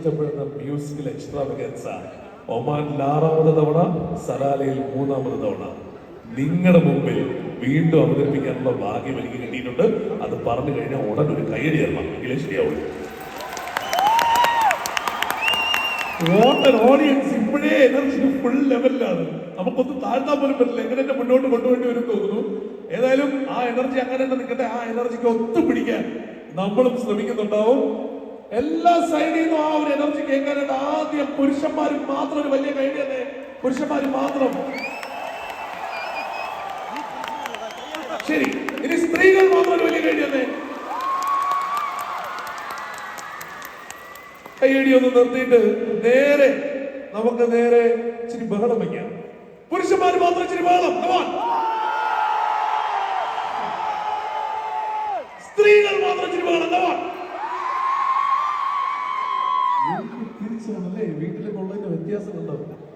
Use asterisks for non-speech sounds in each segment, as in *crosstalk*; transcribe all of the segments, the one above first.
ഇഷ്ടപ്പെടുന്ന മ്യൂസിക്കൽ എക്സ്ട്രാവഗൻസ ഒമാനിൽ ആറാമത് തവണ സലാലയിൽ മൂന്നാമത് തവണ. നിങ്ങളുടെ മുമ്പിൽ വീണ്ടും അവതരിപ്പിക്കാനുള്ള ഭാഗ്യം എനിക്ക് കിട്ടിയിട്ടുണ്ട്. അത് പറഞ്ഞു കഴിഞ്ഞാൽ ഉടൻ ഒരു കയ്യടി തരണം. എങ്കിലേ ശരിയാവുള്ളൂ ഓഡിയൻസ് ഇപ്പോഴേ എനർജി ഫുൾ ലെവലിലാണ് നമുക്കൊന്നും താഴ്ത്താൻ പോലും പറ്റില്ല. എങ്ങനെ തന്നെ മുന്നോട്ട് കൊണ്ടുപോകേണ്ടി വരും തോന്നുന്നു. ഏതായാലും ആ എനർജി അങ്ങനെ തന്നെ നിൽക്കട്ടെ. ആ എനർജിക്ക് ഒത്തുപിടിക്കാൻ നമ്മളും ശ്രമിക്കുന്നുണ്ടാവും. എല്ലാ സൈഡിൽ നിന്നും ആ ഒരു എനർജി കേൾക്കാനായിട്ട് ആദ്യം പുരുഷന്മാർ മാത്രം ഒരു വലിയ കൈഡി പുരുഷന്മാർ മാത്രം. ശരി. ഇനി സ്ത്രീകൾ മാത്രം ഒരു വലിയ കൈഡി കൈയടി ഒന്ന് നിർത്തിയിട്ട് നേരെ നമുക്ക് നേരെ ഇച്ചിരി ബഹളം വയ്ക്കാം പുരുഷന്മാർ മാത്രം ഇച്ചിരി ബഹളം. സ്ത്രീകൾ മാത്രം ഇച്ചിരി ബഹളം. തിരിച്ചാണല്ലേ വീട്ടിലെ കൊള്ളതിന്റെ വ്യത്യാസം ഉണ്ടാവും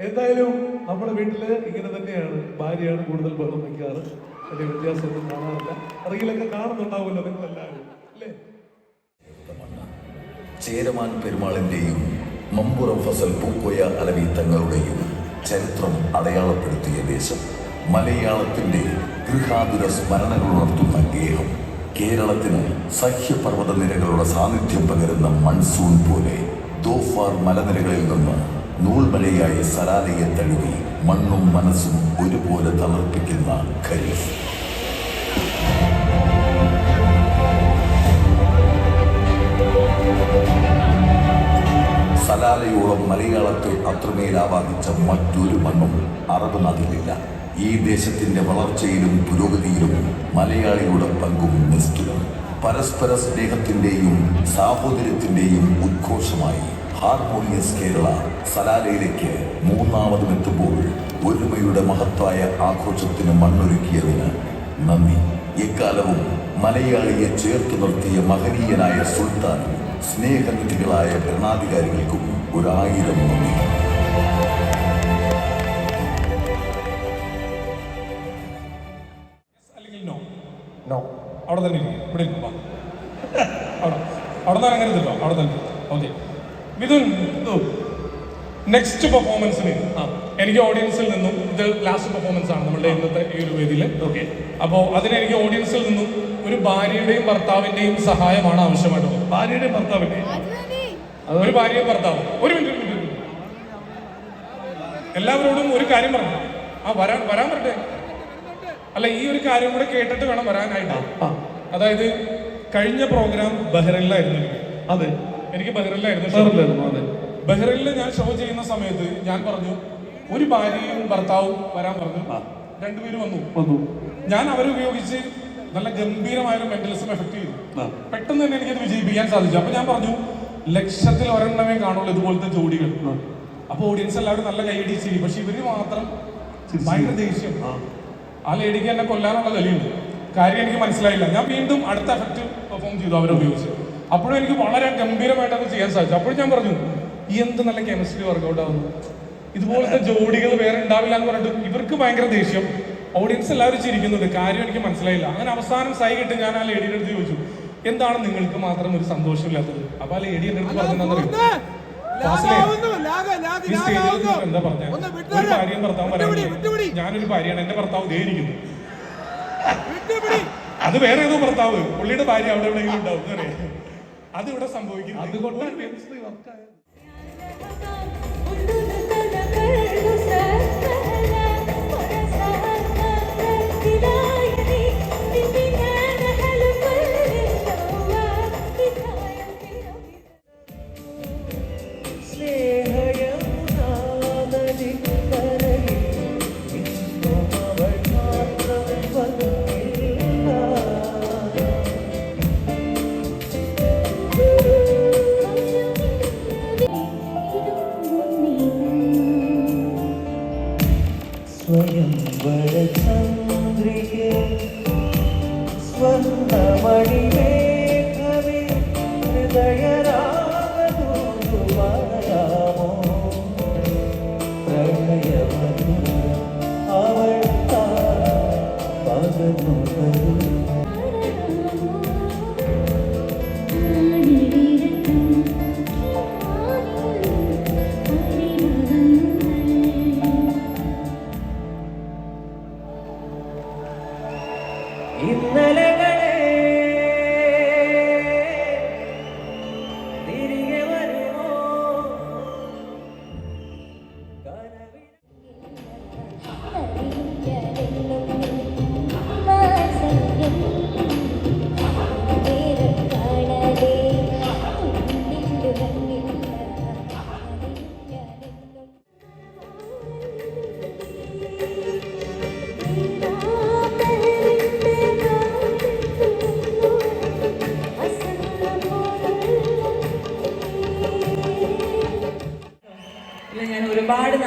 എന്തായാലും നമ്മുടെ വീട്ടിൽ ഇങ്ങനെ തന്നെയാണ്. ഭാര്യയാണ് കൂടുതൽ ബഹളം വയ്ക്കാറ്. വലിയ വ്യത്യാസമൊന്നും കാണാറില്ല. അറിയില്ലൊക്കെ കാണുന്നുണ്ടാവുമല്ലോ നിങ്ങൾ എല്ലാവരും അല്ലേ? ചേരമാൻ പെരുമാളിന്റെയും മമ്പുറം ഫസൽ പൂക്കോയ അലവി തങ്ങളുടെയും ചരിത്രം അടയാളപ്പെടുത്തിയ ദേശം. മലയാളത്തിന്റെ ഗൃഹാതുര സ്മരണകൾ ഉണർത്തുന്ന ഗേഹം. കേരളത്തിന് സഹ്യപർവത നിരകളുടെ സാന്നിധ്യം പകരുന്ന മൺസൂൺ പോലെ. ദോഫാർ മലനിരകളിൽ നിന്ന് നൂൽമലയായി സലാലയെ തഴുകി മണ്ണും മനസ്സും ഒരുപോലെ തളർപ്പിക്കുന്ന ഖരീഫ്. സലാലയോളം മലയാളത്തെ അത്രമേൽ ആവാഹിച്ച മറ്റൊരു മണ്ണും അറബ് നാട്ടിലില്ല. ഈ ദേശത്തിന്റെ വളർച്ചയിലും പുരോഗതിയിലും മലയാളിയുടെ പങ്കും നിസ്തുലം. പരസ്പര സ്നേഹത്തിന്റെയും സാഹോദര്യത്തിന്റെയും ഉദ്ഘോഷമായി ഹാർമോണിയസ് കേരള സലാലയിലേക്ക് മൂന്നാമതും എത്തുമ്പോൾ ഒരുമയുടെ മഹത്തായ ആഘോഷത്തിന് മണ്ണൊരുക്കിയതിന് നന്ദി. എക്കാലവും മലയാളിയെ ചേർത്ത് നിർത്തിയ മഹനീയനായ സുൽത്താൻ സ്നേഹനിധികളായ ഭരണാധികാരികൾക്കും ഒരായിരം നന്ദി. നോ അവിടെ തന്നെ ഇരിക്കും. ഇവിടെ ഇരിക്കും അവിടെ. അവിടെ നിന്ന് അങ്ങനെ ഇരുന്നോ അവിടെ തന്നെ ഓക്കെ മിഥുൻ നെക്സ്റ്റ് പെർഫോമൻസിന് എനിക്ക് ഓഡിയൻസിൽ നിന്നും ഇത് ലാസ്റ്റ് പെർഫോമൻസ് ആണ് നമ്മുടെ ഇന്നത്തെ ഈ ഒരു വേദിയിൽ ഓക്കെ അപ്പോൾ അതിന് എനിക്ക് ഓഡിയൻസിൽ നിന്നും ഒരു ഭാര്യയുടെയും ഭർത്താവിന്റെയും സഹായമാണ് ആവശ്യമായിട്ടുള്ളത് ഭാര്യയുടെ ഭർത്താവിന്റെ? ഒരു ഭാര്യയും ഭർത്താവും. ഒരു മിനിറ്റ് ഒരു മിനിറ്റ്, ഒരു മിനിറ്റ്. എല്ലാവരോടും ഒരു കാര്യം പറഞ്ഞു. ആ വരാൻ വരാൻ പറ്റേ അല്ല ഈ ഒരു കാര്യം കൂടെ കേട്ടിട്ട് വേണം വരാനായിട്ട്. അതായത് കഴിഞ്ഞ പ്രോഗ്രാം ബഹ്റൈനിലായിരുന്നു. അതെ. എനിക്ക് ബഹ്റൈനിലായിരുന്നു അതെ. ബഹ്റൈനിൽ ഞാൻ ഷോ ചെയ്യുന്ന സമയത്ത് ഞാൻ പറഞ്ഞു ഒരു ഭാര്യയും ഭർത്താവും വരാൻ പറഞ്ഞു. രണ്ടുപേരും വന്നു. വന്നു. ഞാൻ അവരെ ഉപയോഗിച്ച് നല്ല ഗംഭീരമായ ഒരു മെന്റലിസം എഫക്ട് ചെയ്തു. പെട്ടെന്ന് തന്നെ എനിക്കത് വിജയിപ്പിക്കാൻ സാധിച്ചു. അപ്പൊ ഞാൻ പറഞ്ഞു ലക്ഷത്തിൽ ഒരെണ്ണമേ കാണുള്ളൂ ഇതുപോലത്തെ ജോഡികൾ. അപ്പൊ ഓഡിയൻസ് എല്ലാവരും നല്ല കൈയടി ചിരി പക്ഷെ ഇവർ മാത്രം ഭയങ്കര ദേഷ്യം. ആ ലേഡിക്ക് എന്നെ കൊല്ലാനുള്ള കലിയുണ്ട് കാര്യം എനിക്ക് മനസ്സിലായില്ല. ഞാൻ വീണ്ടും അടുത്ത എഫക്റ്റ് പെർഫോം ചെയ്തു അവരെ ഉപയോഗിച്ച്. അപ്പോഴും എനിക്ക് വളരെ ഗംഭീരമായിട്ട് അത് ചെയ്യാൻ സാധിച്ചു. അപ്പോഴും ഞാൻ പറഞ്ഞു ഈ എന്ത് നല്ല കെമിസ്ട്രി വർക്കൗട്ട് ആവുന്നു. ഇതുപോലത്തെ ജോഡികൾ വേറെ ഉണ്ടാവില്ല എന്ന് പറഞ്ഞിട്ട് ഇവർക്ക് ഭയങ്കര ദേഷ്യം. ഓഡിയൻസ് എല്ലാവരും ചിരിക്കുന്നുണ്ട്. കാര്യം എനിക്ക് മനസ്സിലായില്ല. അങ്ങനെ അവസാനം സൈ കിട്ടി. ഞാൻ ആ ലേഡിയുടെ അടുത്ത് ചോദിച്ചു എന്താണ് നിങ്ങൾക്ക് മാത്രം ഒരു സന്തോഷമില്ലാത്തത്? അപ്പൊ ആ ലേഡി എന്റെ അടുത്ത് പറഞ്ഞെന്നറിയോ ഞാനൊരു ഭാര്യയാണ്. എന്റെ ഭർത്താവ് ദേഹിക്കുന്നു അത് വേറെ ഏതോ ഭർത്താവ്. പുള്ളിയുടെ ഭാര്യ അവിടെ എവിടെയെങ്കിലും ഉണ്ടാവും. അത് ഇവിടെ സംഭവിക്കുന്നു. അതുകൊണ്ടാണ്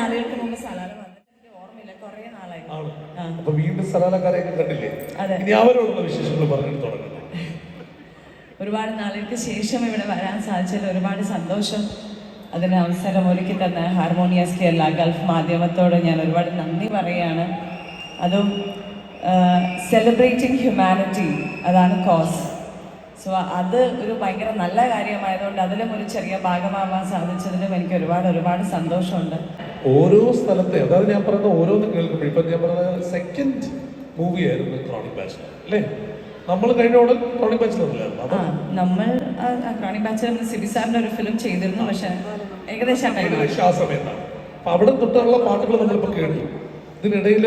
നാളുകൾക്ക് മുമ്പ് സലാല വന്നിട്ട് എനിക്ക് ഓർമ്മയില്ല. കുറേ നാളായി. അപ്പൊ വീണ്ടും സലാലക്കാരെയൊക്കെ കണ്ടില്ലേ? ഇനി അവരോടുള്ള വിശേഷങ്ങൾ പറഞ്ഞിട്ട് തുടങ്ങണം ഒരുപാട് നാളുകൾക്ക് ശേഷം ഇവിടെ വരാൻ സാധിച്ചതിൽ ഒരുപാട് സന്തോഷം. അതിന് അവസരം ഒരുക്കി തന്ന ഹാർമോണിയസ് കേരള ഗൾഫ് മാധ്യമത്തോട് ഞാൻ ഒരുപാട് നന്ദി പറയുകയാണ്. അതും സെലിബ്രേറ്റിംഗ് ഹ്യൂമാനിറ്റി അതാണ് കോസ് സോ അത് ഒരു ഭയങ്കര നല്ല കാര്യമായതുകൊണ്ട് അതിലും ഒരു ചെറിയ ഭാഗമാവാൻ സാധിച്ചതിലും എനിക്ക് ഒരുപാട് ഒരുപാട് സന്തോഷമുണ്ട്. ഓരോ സ്ഥലത്തെ അതായത് ഞാൻ പറയുന്ന ഓരോന്ന് കേൾക്കുമ്പോൾ. ഇപ്പം ഞാൻ പറഞ്ഞ സെക്കൻഡ് മൂവി ആയിരുന്നു ക്രോണിക് ബാച്ചിലർ അല്ലേ? നമ്മൾ കഴിഞ്ഞ ഉടൻ ക്രോണിക് ബാച്ചിലറില്ലായിരുന്നു ആ നമ്മൾ ക്രോണിക് ബാച്ചർ സിബി സാറിന്റെ ഒരു ഫിലിം ചെയ്തിരുന്നു പക്ഷേ ഏകദേശം ഏകദേശം ആ സമയത്താണ്. അപ്പൊ അവിടെ തൊട്ടുള്ള പാട്ടുകൾ നമ്മളിപ്പോ കേട്ടു. ഇതിനിടയിൽ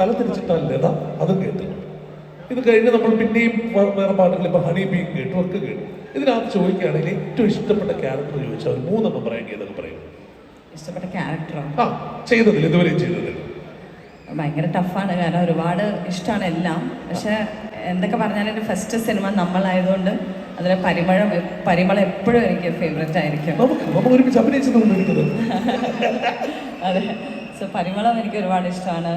തല തിരിച്ചിട്ടാൽ ലത അതും കേട്ടു. ഇത് കഴിഞ്ഞ് നമ്മൾ പിന്നെയും വേറെ പാട്ടുകൾ ഇപ്പൊ ഹണി ബീ കേട്ടു ഒക്കെ കേട്ടു. ഇതിനകത്ത് ചോദിക്കുകയാണെങ്കിൽ ഏറ്റവും ഇഷ്ടപ്പെട്ട ക്യാരക്ടർ ചോദിച്ചാൽ മൂന്നെണ്ണം പറയാൻ ഏതൊക്കെ പറയും. ഇഷ്ടപ്പെട്ട ക്യാരക്ടറോ ആ ചെയ്തതിൽ ഇതുവരെ ചെയ്തതിൽ ഭയങ്കര ടഫാണ് കാരണം ഒരുപാട് ഇഷ്ടമാണ് എല്ലാം. പക്ഷെ എന്തൊക്കെ പറഞ്ഞാലും എന്റെ ഫസ്റ്റ് സിനിമ നമ്മളായതുകൊണ്ട് അതിലെ പരിമളം പരിമളം എപ്പോഴും എനിക്ക് ഫേവറേറ്റ് ആയിരിക്കും. അതെ. സോ പരിമളം എനിക്ക് ഒരുപാട് ഇഷ്ടമാണ്.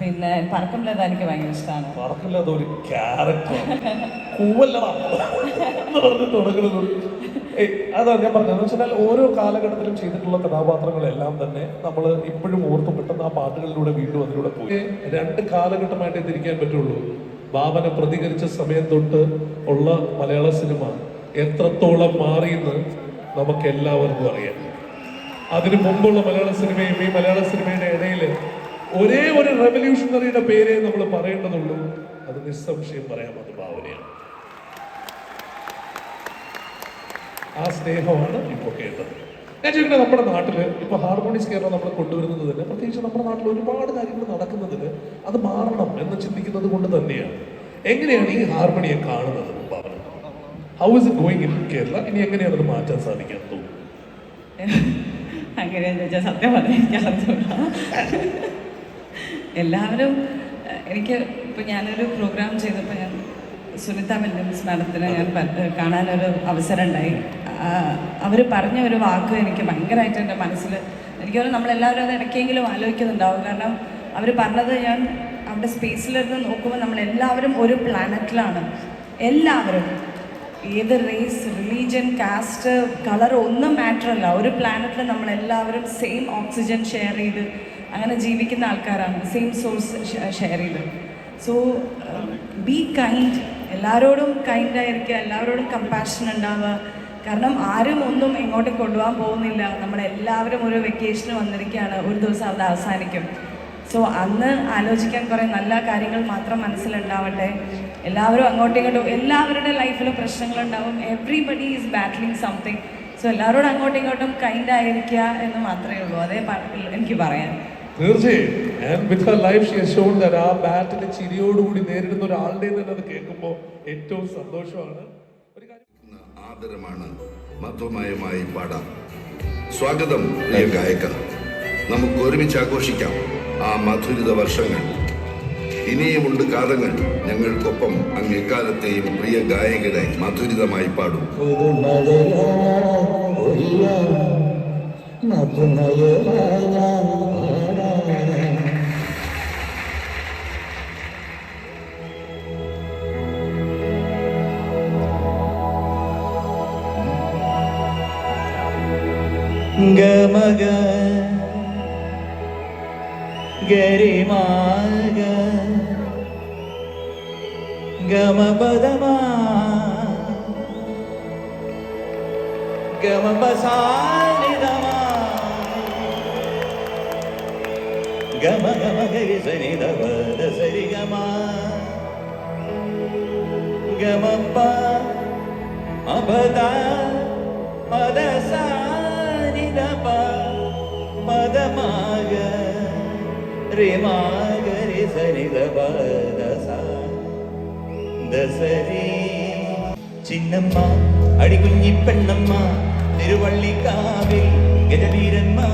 പിന്നെ പറക്കമില്ലാതെ ലത എനിക്ക് ഭയങ്കര ഇഷ്ടമാണ്. പറക്കമില്ലാതെ ഒരു ക്യാരക്ടർ അതാ ഞാൻ പറഞ്ഞത്. വെച്ചാൽ ഓരോ കാലഘട്ടത്തിലും ചെയ്തിട്ടുള്ള കഥാപാത്രങ്ങളെല്ലാം തന്നെ നമ്മൾ ഇപ്പോഴും ഓർത്ത് പെട്ടെന്ന് ആ പാട്ടുകളിലൂടെ വീണ്ടും അതിലൂടെ പോയി. രണ്ട് കാലഘട്ടമായിട്ടേ തിരിക്കാൻ പറ്റുള്ളൂ. ഭാവന പ്രതികരിച്ച സമയം തൊട്ട് ഉള്ള മലയാള സിനിമ എത്രത്തോളം മാറിയെന്ന് നമുക്ക് എല്ലാവർക്കും അറിയാം. അതിനു മുമ്പുള്ള മലയാള സിനിമയും ഈ മലയാള സിനിമയുടെ ഇടയിൽ ഒരേ ഒരു റെവല്യൂഷണറിയുടെ പേരേ നമ്മൾ പറയേണ്ടതുള്ളൂ. അത് നിസ്സംശയം പറയാം അത് ഭാവനയാണ്. ആ സ്നേഹമാണ് ഇപ്പോൾ കേട്ടത്. ഞാൻ ചോദിക്കുന്നത് നമ്മുടെ നാട്ടിൽ ഇപ്പൊ ഹാർമോണിയസ് കേരളം നമ്മൾ കൊണ്ടുവരുന്നത് തന്നെ പ്രത്യേകിച്ച് നമ്മുടെ നാട്ടിൽ ഒരുപാട് കാര്യങ്ങൾ നടക്കുന്നതിന് അത് മാറണം എന്ന് ചിന്തിക്കുന്നത് കൊണ്ട് തന്നെയാണ്. എങ്ങനെയാണ് ഈ ഹാർമണിയെ കാണുന്നത് how is it going in Kerala? ഇനി എങ്ങനെയാണ് അത് മാറ്റാൻ സാധിക്കാൻ തോന്നുന്നു *laughs* സത്യം എല്ലാവരും എനിക്ക് ഇപ്പം ഞാനൊരു പ്രോഗ്രാം ചെയ്തപ്പോൾ ഞാൻ സുനിത വില്യംസ് മാഡത്തിനെ ഞാൻ കാണാനൊരു അവസരം ഉണ്ടായി. അവർ പറഞ്ഞ ഒരു വാക്ക് എനിക്ക് ഭയങ്കരമായിട്ട് എന്റെ മനസ്സിൽ എനിക്ക് തോന്നുന്നു നമ്മളെല്ലാവരും അത് ഇടയ്ക്കെങ്കിലും ആലോചിക്കുന്നുണ്ടാവും. കാരണം അവർ പറഞ്ഞത് ഞാൻ അവിടെ സ്പേസിലിരുന്ന് നോക്കുമ്പോൾ നമ്മളെല്ലാവരും ഒരു പ്ലാനറ്റിലാണ്. എല്ലാവരും. ഏത് റേസ് റിലീജിയൻ കാസ്റ്റ് കളർ ഒന്നും മാറ്റർ അല്ല. ഒരു പ്ലാനറ്റിൽ നമ്മളെല്ലാവരും സെയിം ഓക്സിജൻ ഷെയർ ചെയ്ത് അങ്ങനെ ജീവിക്കുന്ന ആൾക്കാരാണ്. സെയിം സോഴ്സ് ഷെയർ ചെയ്ത്. സോ ബി കൈൻഡ് എല്ലാവരോടും കൈൻഡായിരിക്കുക എല്ലാവരോടും കമ്പാഷൻ ഉണ്ടാവുക. കാരണം ആരും ഒന്നും എങ്ങോട്ടും കൊണ്ടുപോകാൻ പോകുന്നില്ല. നമ്മളെല്ലാവരും ഒരു വെക്കേഷന് വന്നിരിക്കുകയാണ്. ഒരു ദിവസം അത് അവസാനിക്കും. സോ അന്ന് ആലോചിക്കാൻ കുറേ നല്ല കാര്യങ്ങൾ മാത്രം മനസ്സിലുണ്ടാവട്ടെ. എല്ലാവരും അങ്ങോട്ടും ഇങ്ങോട്ടും എല്ലാവരുടെ ലൈഫിലും പ്രശ്നങ്ങളുണ്ടാവും. Everybody is battling something so എല്ലാവരോടും അങ്ങോട്ടും ഇങ്ങോട്ടും കൈൻഡ് ആയിരിക്കുക എന്ന് മാത്രമേ ഉള്ളൂ. അതേ എനിക്ക് പറയാൻ. തീർച്ചയായും. ലൈഫ് ഷീ ഷോൺ ആ ബാറ്റിനെ ചിരിയോടുകൂടി നേരിടുന്ന ഒരാളുടെ തന്നെ അത് കേൾക്കുമ്പോൾ ഏറ്റവും സന്തോഷമാണ്. ആദരമാണ് മധുമയമായി പാടാം. സ്വാഗതം പ്രിയ ഗായക നമുക്ക് ഒരുമിച്ച് ആഘോഷിക്കാം ആ മധുരിത വർഷങ്ങൾ. ഇനിയുമുണ്ട് കാലങ്ങൾ. ഞങ്ങൾക്കൊപ്പം അങ്ങ് എക്കാലത്തെയും പ്രിയ ഗായകരെ മധുരിതമായി പാടും. ಗಂಗ ಮಗ ಗರಿಮಾಗ ಗಮ ಪದಮ ಗಮ ಪಸಾನಿದಮ ಗಮ ಗಮ ಗರಿ ಸರಿ ದದ ಸರಿ ಗಮ ಗಮಪ್ಪ ಅಬದ ಪದ ಸಾ റിമാഗ രി സനിദ പദസ ദസരി. ചിന്നമ്മ അടികുഞ്ഞി പെണ്ണമ്മ തിരുവള്ളിക്കാവിൽ ഗജവീരന്മാരായിരം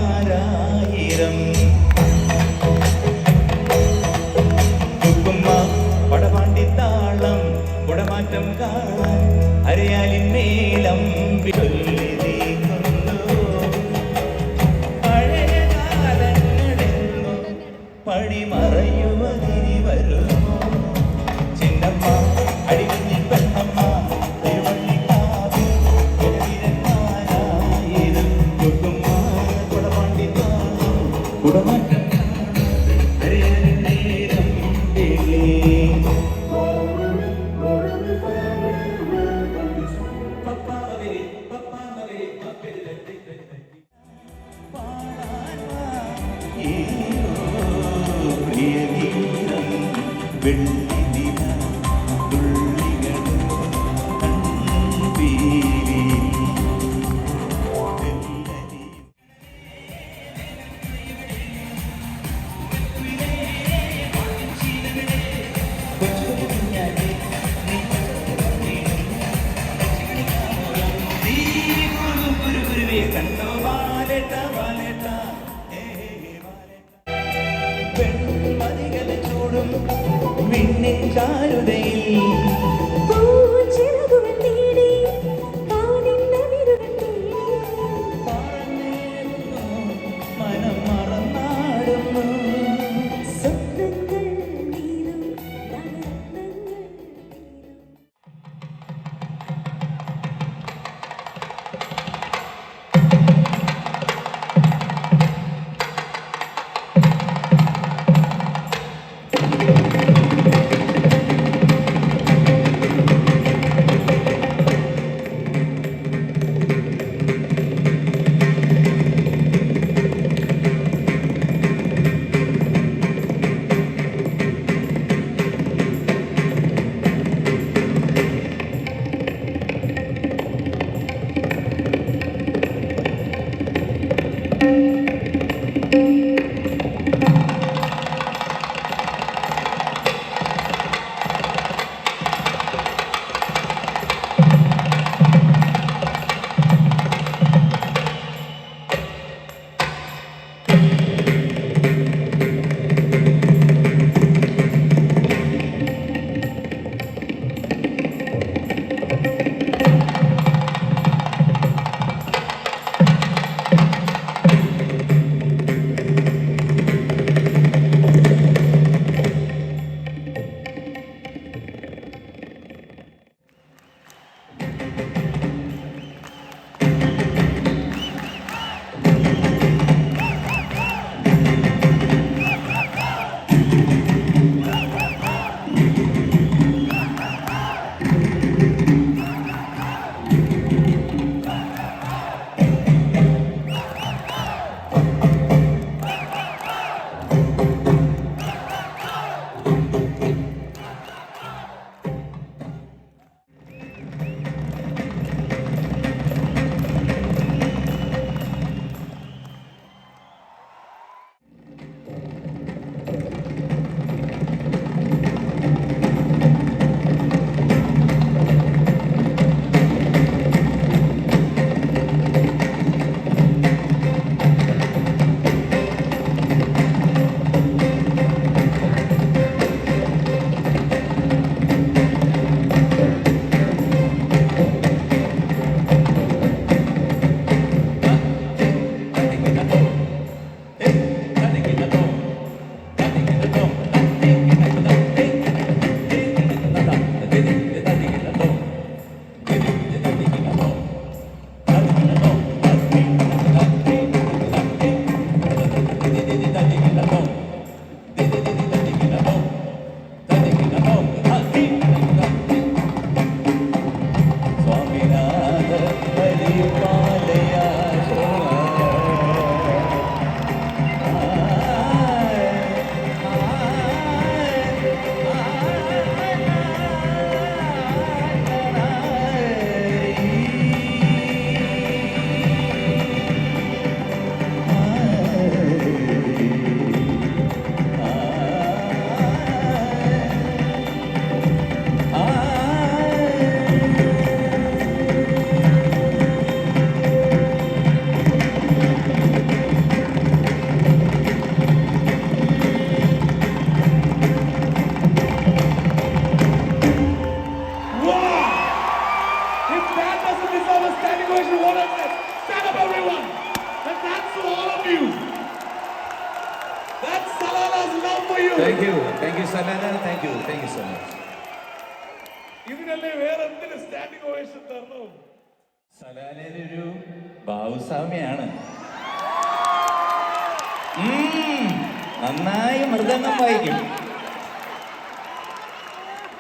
നന്നായി മൃദംഗം വായിക്കും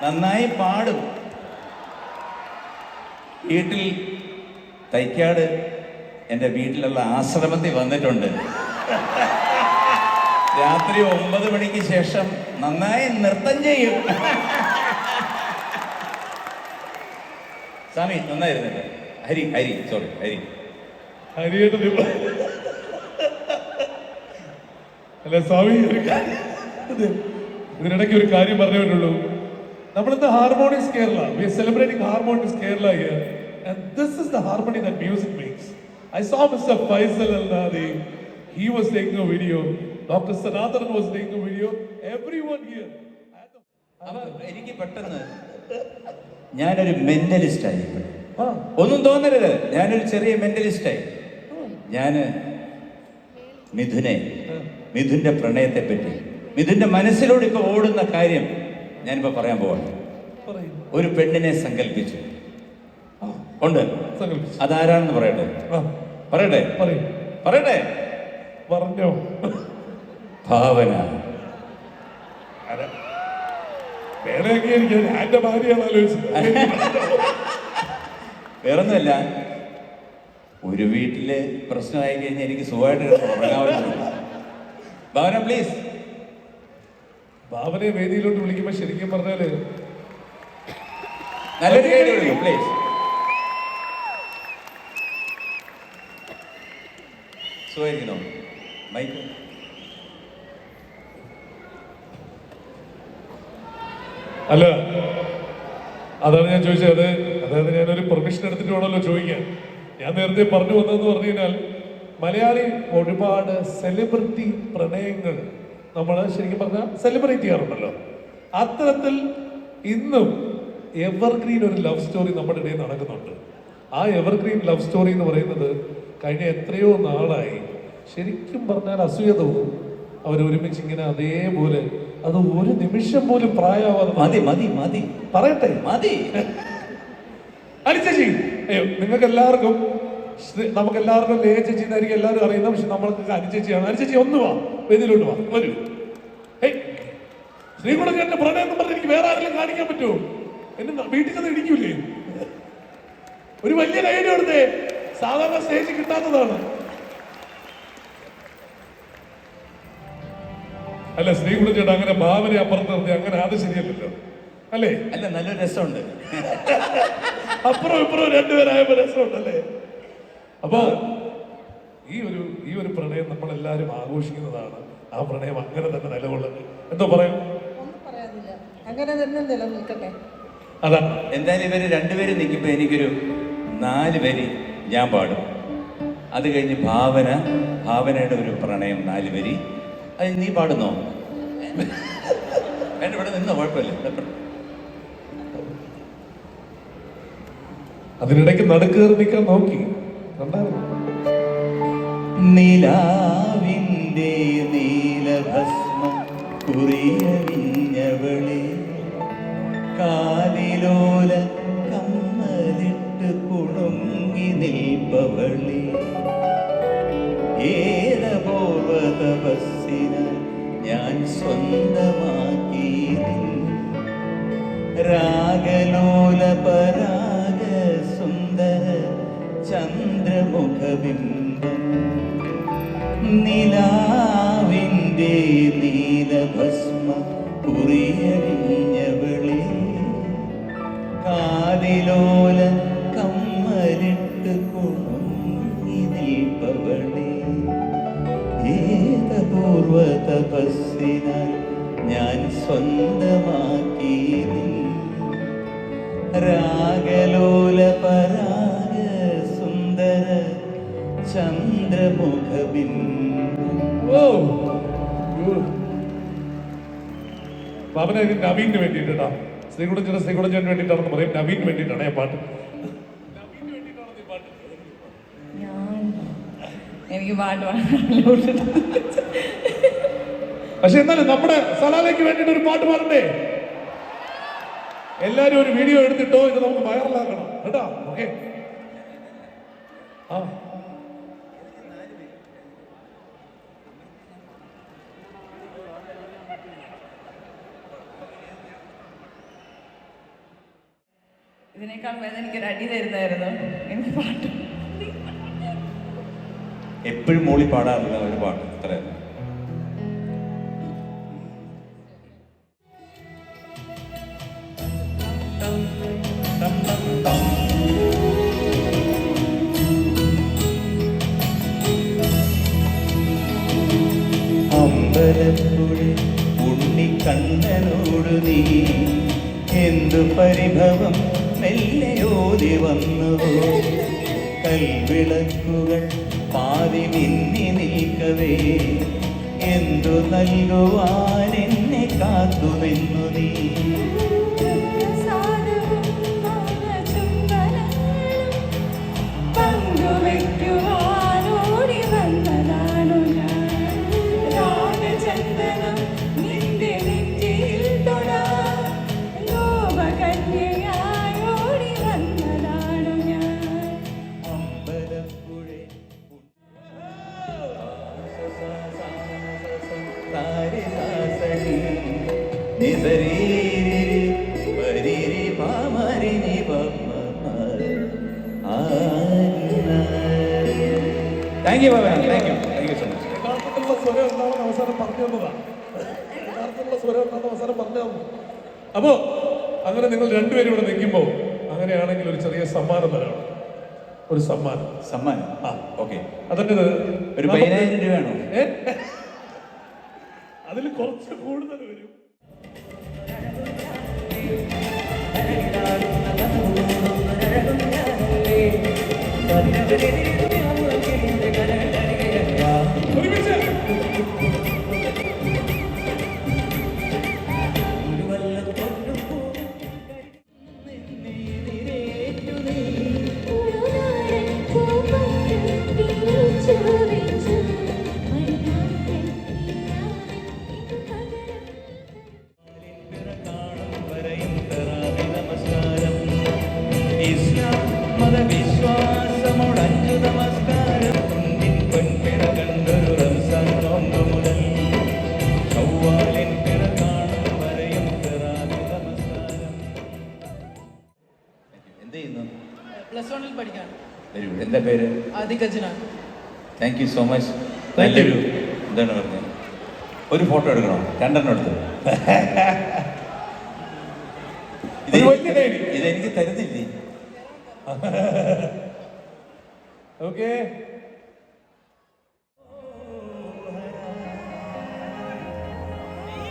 നന്നായി പാടും. വീട്ടിൽ തൈക്കാട് എന്റെ വീട്ടിലുള്ള ആശ്രമത്തിൽ വന്നിട്ടുണ്ട്. രാത്രി ഒമ്പത് മണിക്ക് ശേഷം നന്നായി നൃത്തം ചെയ്യും. സ്വാമി നന്നായിരുന്നില്ല. ഹരി ഹരി സോറി ഹരി. ഹരി അല്ല സ്വാമി? ഒരു ഇതിനിടയ്ക്ക് ഒരു കാര്യം പറഞ്ഞേ പറ്റുള്ളൂ. നമ്മളിന്ന് harmonious Kerala we are celebrating harmonious Kerala here and this is the harmony that music makes I so mister Faisal Alnadi he was taking a video doctor Sanatan was taking a video everyone here അപ്പൊ എനിക്ക് പെട്ടെന്ന് ഞാനൊരു mentalist ആയി. ഒന്നും തോന്നരുത്. ഞാനൊരു ചെറിയ mentalist മെന്റലിസ്റ്റായി ഞാൻ മിഥുനെ. മിഥുന്റെ പ്രണയത്തെ പറ്റി മിഥുന്റെ മനസ്സിലൂടെ ഇപ്പൊ ഓടുന്ന കാര്യം ഞാനിപ്പോ പറയാൻ പോവാണ്. ഒരു പെണ്ണിനെ സങ്കല്പിച്ചു. ഉണ്ട്. അതാരാണെന്ന് പറയട്ടെ? പറയട്ടെ? പറയൂ. പറയട്ടെ? പറഞ്ഞോ. ഭാവന. എന്റെ ഭാര്യയാണ് വേറൊന്നുമല്ല. ഒരു വീട്ടിലെ പ്രശ്നമായി കഴിഞ്ഞാൽ എനിക്ക് സുഖമായിട്ട് ഉറങ്ങാവുന്നതാണ്. ഭാവന പ്ലീസ് ഭാവനയെ വേദിയിലോട്ട് വിളിക്കുമ്പോ ശരിക്കും പറഞ്ഞാൽ പ്ലീസ് മൈക്ക്. അല്ല അതാണ് ഞാൻ ചോദിച്ചത്. അത് അതായത് ഞാനൊരു പെർമിഷൻ എടുത്തിട്ട് വേണമല്ലോ ചോദിക്കാൻ. ഞാൻ നേരത്തെ പറഞ്ഞു വന്നതെന്ന് പറഞ്ഞു കഴിഞ്ഞാൽ മലയാളി ഒരുപാട് സെലിബ്രിറ്റി പ്രണയങ്ങൾ നമ്മൾ ശരിക്കും പറഞ്ഞാൽ സെലിബ്രേറ്റ് ചെയ്യാറുണ്ടല്ലോ അത്തരത്തിൽ ഇന്നും എവർഗ്രീൻ ഒരു ലവ് സ്റ്റോറി നമ്മുടെ ഇടയിൽ നടക്കുന്നുണ്ട് ആ എവർഗ്രീൻ ലവ് സ്റ്റോറി എന്ന് പറയുന്നത് കഴിഞ്ഞ എത്രയോ നാളായി ശരിക്കും പറഞ്ഞാൽ അസൂയ തോന്നും അവർ ഒരുമിച്ച് ഇങ്ങനെ അതേപോലെ അത് ഒരു നിമിഷം പോലും പ്രായമാവാതെ മതി മതി മതി പറയട്ടെ മതി അനിച്ചേച്ചി അയ്യോ നിങ്ങൾക്ക് എല്ലാവർക്കും നമുക്ക് എല്ലാവർക്കും ലേ ചേച്ചി എന്നായിരിക്കും എല്ലാവരും അറിയുന്നത്. പക്ഷെ നമ്മൾക്ക് അനിച്ചേച്ചിയാണ് അനിച്ചേച്ചി ഒന്ന് വാ. വേദിയിലോട്ട് വാ. വരൂ. ഹേയ് ശ്രീകുളം എന്റെ പ്രണയം എന്ന് പറഞ്ഞ് എനിക്ക് വേറെ ആരെങ്കിലും കാണിക്കാൻ പറ്റുമോ? എന്നെ വീട്ടിൽ ചെന്ന് ഇടിക്കൂലേ? ഒരു വലിയ കൈഡി കൊടുത്തേ സാധാരണ സ്റ്റേജ് കിട്ടാത്തതാണ്. അല്ല സ്ത്രീ ചേട്ടൻ അങ്ങനെ ഭാവന അപ്പുറത്ത് നിർത്തി. അങ്ങനെ അത് ശരിയല്ലല്ലോ. അല്ലേ? അല്ല നല്ലൊരു രസമുണ്ട്. അപ്പുറം ഇപ്പുറം രണ്ടുപേരായപ്പോ രസമുണ്ടല്ലേ? അപ്പോ ഈ ഒരു ഈ ഒരു പ്രണയം നമ്മൾ എല്ലാവരും ആഘോഷിക്കുന്നതാണ്. ആ പ്രണയം അങ്ങനെ തന്നെ നിലകൊള്ളുന്നത് എന്തോ പറയാം? ഒന്നും പറയാനില്ല അങ്ങനെ തന്നെ നിലനിൽക്കട്ടെ. അതാ. എന്തായാലും ഇവർ രണ്ടുപേരും നിൽക്കുമ്പോൾ എനിക്കൊരു നാല് വരി ഞാൻ പാടും. അത് കഴിഞ്ഞ് ഭാവന ഭാവനയുടെ ഒരു പ്രണയം നാല് വരി. അത് നീ പാടുന്നോ? എന്റെ ഇവിടെ നിന്നോ കുഴപ്പമില്ല. അതിനിടയ്ക്ക് നടുക്കേറി നിൽക്കാൻ നോക്കി. നിലാവിന്റെ നീലഭസ്മ കുറിയവിഞ്ഞവളെ കാലിലോല കമ്മലിട്ട് കുണുങ്ങി നിൽപ്പവളെ. തപസ്സിന് ഞാൻ സ്വന്തമാക്കി രാഗലോല സുന്ദര ചന്ദ്രമുഖബിംബം. നിലാവിന്റെ നീലഭസ്മ കുറിയണിഞ്ഞവളെ കാതിലോല കമ്മലിട്ട് കുണുങ്ങി നിൽപ്പവളെ. ഏതപൂർവ തപസ്സിനാൽ ഞാൻ സ്വന്തമാക്കി രാഗലോല പരാഗ ബാബന ഇത് നവീന് വേണ്ടിയിട്ടാ. ശ്രീകുടം ചേട്ടൻ ശ്രീകുടം ചേട്ടന് വേണ്ടിയിട്ടാണെന്ന് പറയും. നവീന് വേണ്ടിയിട്ടാണ് ഞാൻ പാട്ട്. ഞാൻ എനിക്ക് പാട്ട് പക്ഷെ എന്നാലും നമ്മുടെ സലാലയ്ക്ക് വേണ്ടിട്ട് ഒരു പാട്ട് പാടണ്ടേ? എല്ലാരും ഒരു വീഡിയോ എടുത്തിട്ടോ? ഇത് നമുക്ക് വൈറലാക്കണം കേട്ടോ? ഓക്കെ. ആ. ഇതിനേക്കാൾ വേദന എനിക്കൊരു അടി തരുന്നായിരുന്നു എനിക്ക് പാട്ട്. എപ്പോഴും മൂളി പാടാറില്ല ഒരു പാട്ട് ഇത്ര കൽവിളക്കുകൾ പാതി മിന്നി നിൽക്കവേ. എന്തു നൽകുവാൻ എന്നെ കാത്തുവെന്നു നീ? താങ്ക് യു സോ മച്ച് നല്ലൊരു എന്താണ് പറഞ്ഞത് ഒരു ഫോട്ടോ എടുക്കണോ. രണ്ടെണ്ണം എടുത്തു? *laughs* ഇതെനിക്ക് തരുന്നില്ലേ? *laughs* ഓക്കെ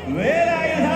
വേറെ വേലായുധ